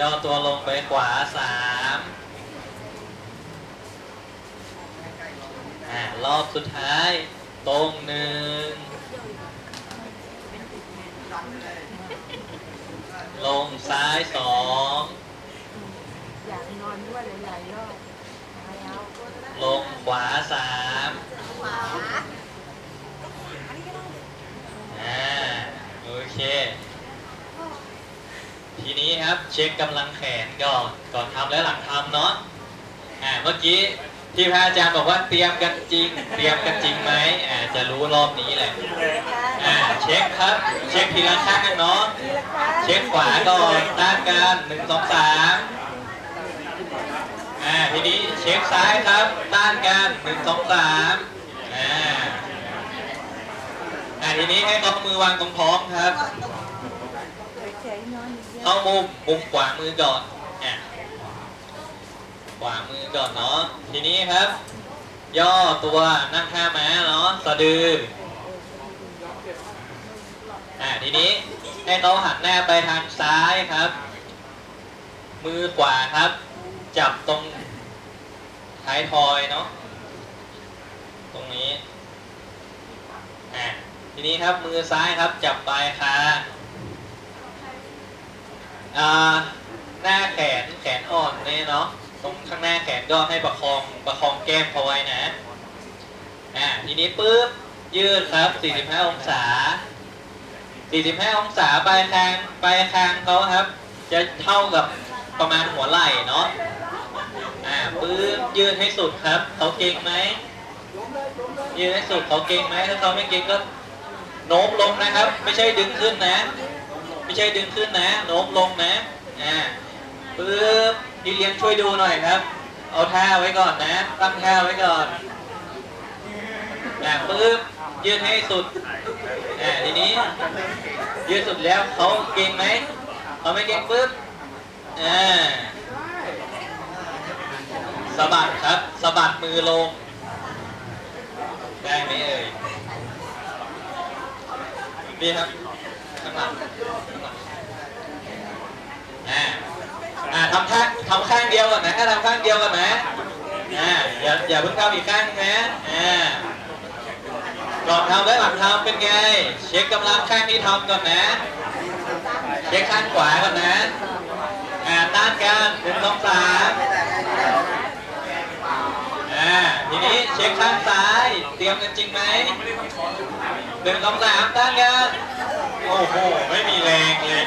ย่อตัวลงไปขวาสามรอบสุดท้าย ตรงหนึ่ง ลงซ้ายสองอยากนอนด้วยหลายๆรอบลงขวาสามอ่าโอเค ทีนี้ครับเช็คกำลังแขนก่อนก่อนทำและหลังทำเนาะอ่าเมื่อกี้ที่พระอาจารย์บอกว่าเตรียมกันจริง เตรียมกันจริงไหมอ่าจะรู้รอบนี้แหละอ่าเช็คครับ เช็คทีละข้างเนาะเช็คขวาก่อนต้านกันหนึ่งสองสามอ่าทีนี้เช็คซ้ายครับต้านกันหนึ่งสองสามอ่าอ่าทีนี้ให้เอามือวางตรงท้องครับ ๆนอางเข้ามุมมุมขวามือก่อนอะขวามือก่อนเนาะ ทีนี้ครับ ย่อตัวนั่งท่าม้าเนาะ สะดือ อ่าทีนี้ให้เขาหันหน้าไปทางซ้ายครับ มือขวาครับ จับตรงท้ายทอยเนาะ ตรงนี้ อ่าทีนี้ครับมือซ้ายครับจับปลายคาง อ่าหน้าแขนแขนอ่อนเนี่ยเนาะตรงข้างหน้าแขนก็ให้ประคองประคองแก้มเขาไว้นะอ่าทีนี้ปุ๊บยืดครับ 45 องศา 45 องศาปลายคางปลายคางเขาครับ จะเท่ากับประมาณหัวไหล่เนาะอ่าปุ๊บยืดให้สุดครับ เขาเก่งไหมยืดให้สุดเขาเก่งไหมถ้าเขาไม่เก่งก็โน้มลงนะครับ ไม่ใช่ดึงขึ้นนะ ไม่ใช่ดึงขึ้นนะโน้มลงนะอ่าปึ๊บพี่เลี้ยงช่วยดูหน่อยครับ เอาท่าไว้ก่อนนะ ตั้งท่าไว้ก่อนอ่าปึ๊บยืดให้สุดอ่าทีนี้ยืดสุดแล้วเขาเก่งไหมเขาไม่เก่งปึ๊บอ่าสะบัดครับสะบัดมือลง ได้ไหมเอ่ยนี่ครับข้างหลังข้างหลังอ่า อ่า ทำข้างทำข้างเดียวก่อนนะทำข้างเดียวก่อนนะอ่าอย่าอย่าเพิ่งทำอีกข้างนะอ่าก่อนทำและหลังทำเป็นไง เช็คกำลังข้างที่ทำก่อนนะ เช็คข้างขวาก่อนนะอ่าต้านกันหนึ่งสองสามอ่าทีนี้เช็คข้างซ้าย เตรียมกันจริงไหมหนึ่งสองสามต้านกันโอ้โหไม่มีแรงเลย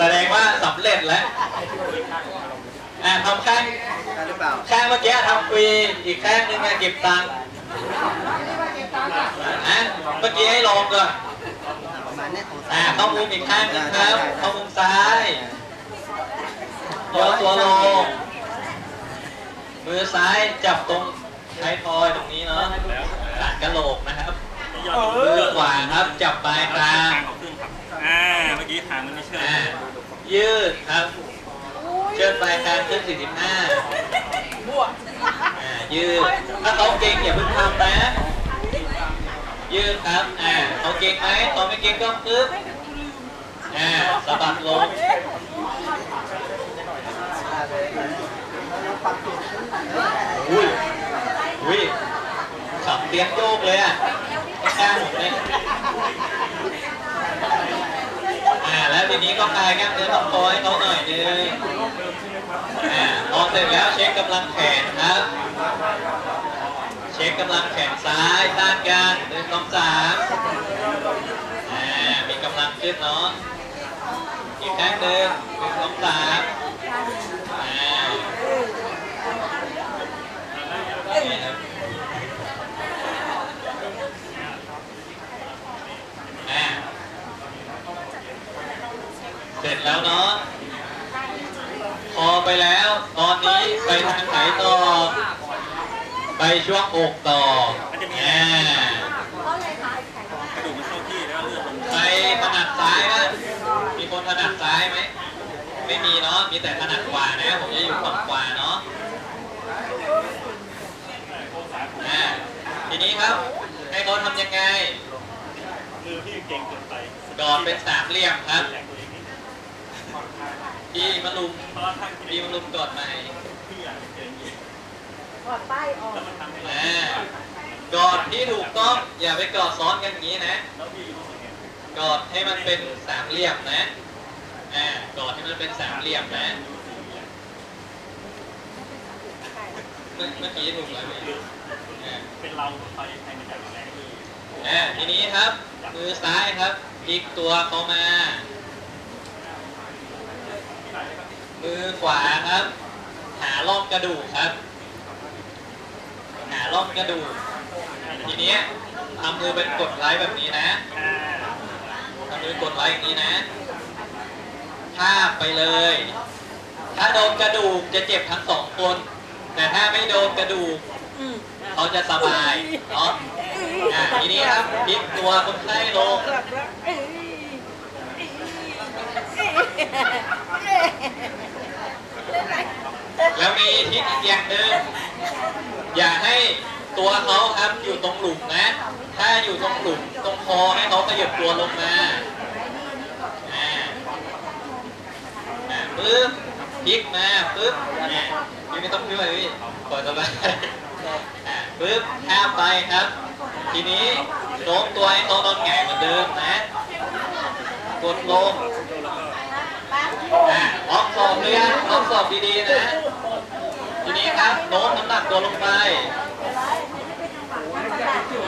แสดงว่าสำเร็จแล้วอ่าทำข้างได้หรือเปล่าข้างเมื่อกี้ทำฟรีอีกข้างหนึงอะเก็บตังค์อะเมื่อกี้ให้ลองก่อน ประมาณเนี้ยของอ่าเข้ามุมอีกข้างหนึงครับเข้ามุมซ้ายย่อตัวลงมือซ้ายจับตรงท้ายทอยตรงนี้เนาะหลังกระโหลกนะครับมือขวาครับจับปลายคาง อ่าเมื่อกี้ทางมันไม่เชื่ออ่ายืดครับ เชิดปลายคางขึ้น 45อ่ายืด ถ้าเขาเก่งอย่าเพิ่งทำนะ ยืดครับ อ่าเขาเก่งไหมเขาไม่เก่งก็ปึ๊บอ่าสะบัดลง อุ้ยอุ้ยขับเตียงโยกเลยอะข้างผมเนี่ยอ่า แล้วที นี้ก็คลายกล้ามเนื้อลำคอให้เขาหน่อยนึงอ่าพอเสร็จแล้วเช็คกำลังแขนครับ เช็คกำลังแขนซ้ายต้านกันหนึ่งสองสามอ่ามีกำลังขึ้นเนาะอีกครั้งหนึ่งหนึ่งสองสามอ่า ร็จแล้วเนาะพอไปแล้ว ตอนนี้ไปทางไหนต่อ ไปช่วงอกต่ออ่ากระดูกมันเข้าที่แล้วเลือดลงใครถนัดซ้ายนะมีคนถนัดซ้ายไหม ไม่มีเนาะ มีแต่ถนัดขวานะ ผมจะอยู่ฝั่งขวาเนาะอ่ทีนี้ครับ ให้เขาทำยังไงมือพี่เก่งเกินไปกอดเป็นสามเหลี่ยมครับ แรงตัวเองนิด ที่ มาลุมเพราะว่าถ้าบีมาลุมกอดใหม่พี่อยากเจออย่างนี้กอดป้ายออกแล้วมันทำให้เราอ่ากอดที่ถูกต้องอย่าไปกอดซ้อนกันอย่างนี้นะแล้วพี่รู้สึกไงกอดให้มันเป็นสามเหลี่ยมนะอ่ากอดให้มันเป็นสามเหลี่ยมนะเมื่อเมื่อกี้ถูกแล้วพี่อ่าเป็นเราใครใครมาจากแรกที่อ่าทีนี้ครับมือซ้ายครับพลิกตัวเข้ามา มือขวาครับ หาร่องกระดูกครับ หาร่องกระดูก ทีเนี้ยทำมือเป็นกดไลค์แบบนี้นะทำมือกดไลค์อย่างนี้นะทาบไปเลย ถ้าโดนกระดูกจะเจ็บทั้งสองคน แต่ถ้าไม่โดนกระดูกเขาจะสบายเนาะอ่าทีนี้ครับพลิกตัวคนไข้ลง แล้วมีทิศอีกอย่างหนึ่งอย่าให้ตัวเขาครับอยู่ตรงหลุมนะ ถ้าอยู่ตรงหลุมตรงคอให้เขาขยับตัวลงมาอ่าอ่าปึ๊บพลิกมาปึ๊บอ่าพี่ไม่ต้องพึ่งเลยพี่ปล่อยสบายอ่าปึ๊บข้ามไปครับ ทีนี้โน้มตัวให้เขานอนหงายเหมือนเดิมนะ กดลงอ่า อกศอบเลยนะล็องสอบดีๆนะ ทีนี้ครับโน้มน้ำหนักตัวลงไป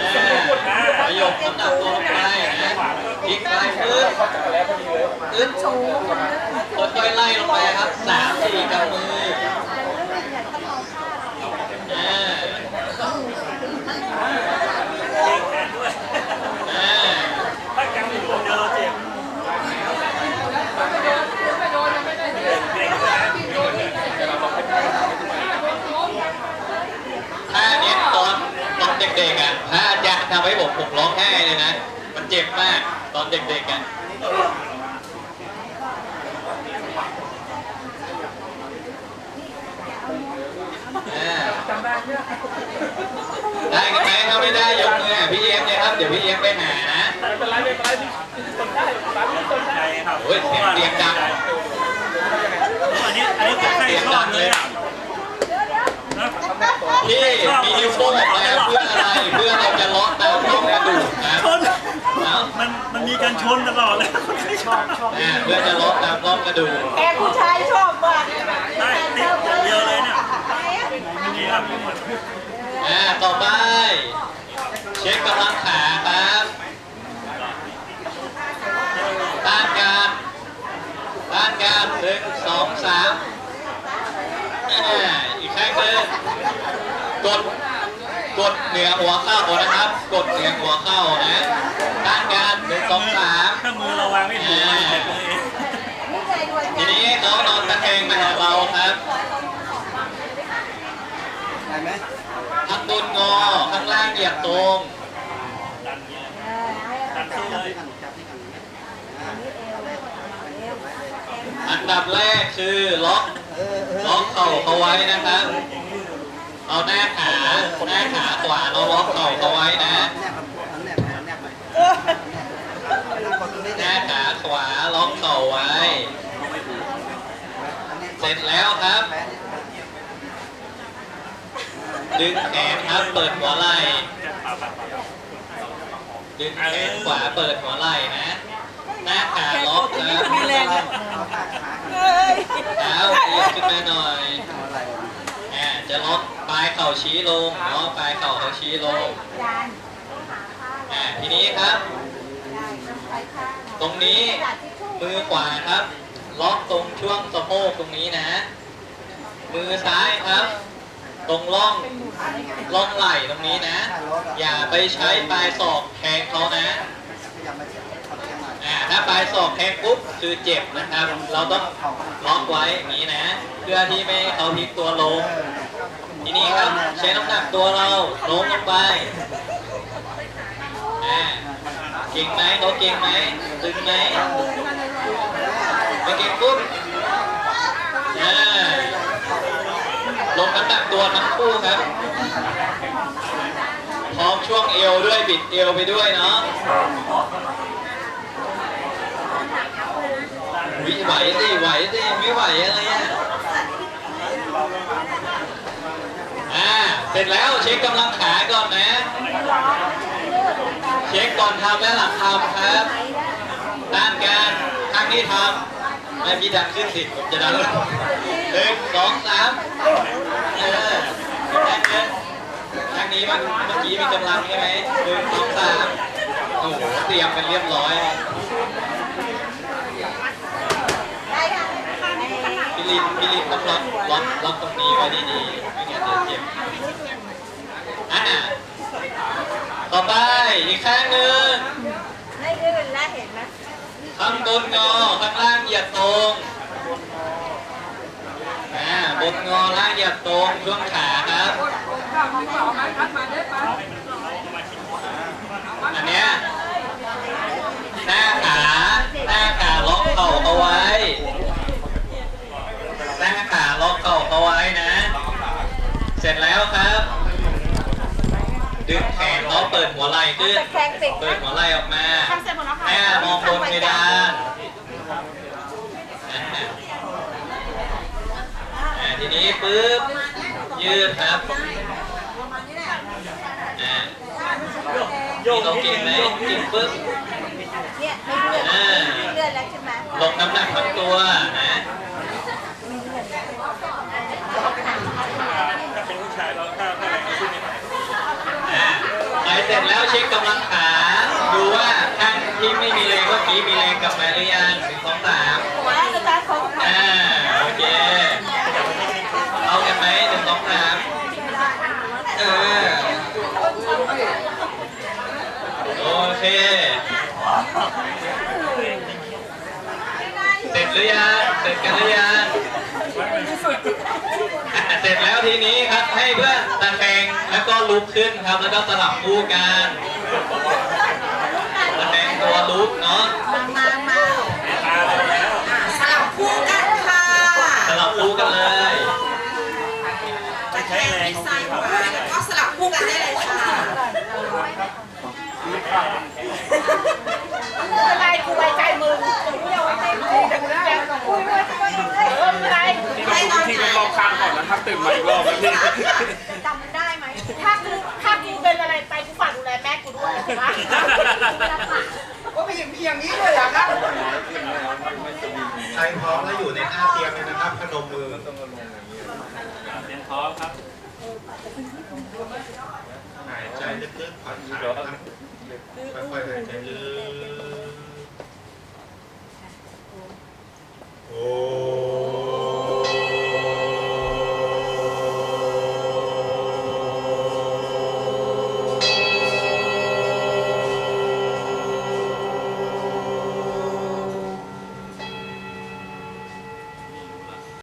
อ่าประโยคน้ำหนักตัวลงไปนะพลิกไปปึ๊บปึ๊บค่อยๆไล่ลงไปครับสามสี่กำมือา เก่งแทนด้วย อ่า ถ้ากำอยู่คนเดียวเราเจ็บเก่งด้วยนะ ท่าเนี้ยตอนตอนเด็กๆอะถ้าอาจาร ย์ทำให้ผมผมร้องไห้เลยนะ มันเจ็บมากตอนเด็กๆอะอ่าได้กันไหมถ้าไม่ได้ยกมืออะพี่เอ็มเนี่ยครับ เดี๋ยวพี่เอ็มไปหานะใจครับโอ้ยเสียงเรียงดังอันนี้อันนี้คนไข้ชอบเลยอะนะพี่มีนิ้วโป้งออกมาเพื่อ มันมันมีการชนตลอดเลยคนไข้ชอบอ่าเพื่อจะล็อกตามร่องกระดูกแกผู้ชายชอบมากได้ติดอย่างเดียวเลยเนี่ยนี่ครับอ่าต่อไป เช็คกำลังขาครับต้านการต้านการหนึ่งสองสามอ่าอีกครั้งหนึ่งกดกดเหนือหัวเข้านะครับ กดเหนือหัวเข้านะต้านการหนึ่ง สองสามถ้ามือเราวางไม่ถูกมันเจ็บเลยทีนี้เขานอนตะแคงมาหาเราครับได้ไหมข้างบนงอข้างล่างเหยียบตรงดันนี้ดันสู้เลยจับที่กันอ่าอันดับแรกคือล็อกเออเออล็อกเข่าเขาไว้นะครับเอาหน้าขาหน้าขาขวาเราล็อกเข่าเขาไว้นะ ขาขวาล็อกเข่าไว้ เสร็จแล้วครับ ดึงแขนครับเปิดหัวไหล่ดึงแขนขวาเปิดหัวไหล่นะ หน้าขาล็อกครับมีแรงเลยเอาขาขาเฮ้ยเท้าเอียงขึ้นมาหน่อยทำอะไรวะอ่าจะล็อกปลายเข่าชี้ลงเนาะปลายเข่าเขาชี้ลงอ่าทีนี้ครับ ตรงนี้มือขวาครับ ล็อกตรงช่วงสะโพกตรงนี้นะ มือซ้ายครับ ตรงร่องร่องไหล่ตรงนี้นะ อย่าไปใช้ปลายศอกแทงเขานะอ่าถ้าปลายศอกแทงปุ๊บคือเจ็บนะครับ เราต้องล็อกไว้อย่างนี้นะ เพื่อที่ไม่ให้เขาพลิกตัวลง ทีนี้ครับใช้น้ำหนักตัวเราโน้มลงไปอ่า เก่งไหมเขาเก่งไหมตึงไหมไม่เก่งปุ๊บอ่าลงน้ำหนักตัวทั้งคู่ครับพร้อมช่วงเอวด้วยบิดเอวไปด้วยเนาะวิไหวสิไหวสิไม่ไหวอะไรอะอ่าเสร็จแล้วเช็คกำลังขาก่อนนะ เช็คก่อนทำและหลังทำครับด้านการข้างนี้ทำไม่พี่ดันขึ้นสิผมจะดันลงหนึ่งสองสามเออแค่นี้ข้างนี้มันเมื่อกี้มีกำลังใช่ไหมหนึ่งสองสามโอ้โหเตรียมกันเรียบร้อยพี่ลินพี่ลินต้องล็อกล็อกล็อกตรงนี้ไว้ดีๆไม่งั้นจะเจ็บอ่า ต่อไปอีกข้างหนึ่งไม่ลื่นแล้วเห็นไหมข้างบนงอข้างล่างเหยียดตรงอ่าบนงอล่างเหยียดตรงช่วงขาครับอันเนี้ยหน้าขาหน้าขาล็อกเข่าเอาไว้ หน้าขาล็อกเข่าเอาไว้นะ เสร็จแล้วครับ ดึงแขนเขาเปิดหัวไหล่ขึ้นตะแคงติดเปิดหัวไหล่ออกมาทำเสร็จหมดแล้วค่ะหน้ามองบนเพดานอ่าอ่าทีนี้ปุ๊บ ยืดครับอ่าโยมีกต้องนิกิดนนึไหมงกินปุ๊บ เนี่ยไม่เลื่อนไม่เลื่อนแล้วใช่ไหมลงน้ำหนักทั้งตัวนะ ถ้าเป็นผู้ชายเราถ้าถ้าอะไรขึ้นเนี่ย อ่าไปเสร็จแล้วเช็คกำลังขาดูว่าข้างที่ไม่มีแรงเมื่อกี้มีแรงกลับมาหรือยังหนึ่งสองสามหัวอาจารย์เขาอ่าโอเคเอากันไหมหนึ่งสองสามเออโอเคเสร็จหรือยังเสร็จกันหรือยัง เสร็จแล้วทีนี้ครับให้เพื่อนตะแคงแล้วก็ลุกขึ้นครับ แล้วก็สลับคู่กันตะแคงตัวลุกเนาะมามามาตาเราแล้วสลับคู่กันค่ะสลับคู่กันเลยไม่ใช้แรงของพี่เขาแล้วก็สลับคู่กันได้เลยค่ะ ตื่นมาอีกรอบแล้วพี่จำได้ไหมถ้ากูถ้ากูเป็นอะไรไปกูฝากดูแลแม่กูด้วยถูกปะก็ไม่อย่างนี้อย่างนี้เลยเหรอครับใครพร้อมแล้วอยู่ในท่าเตรียมเลยนะครับพนมมือต้องลงอย่างนี้เตรียมพร้อมครับหายใจลึกๆผ่อนคลายนะครับค่อยๆหายใจลึก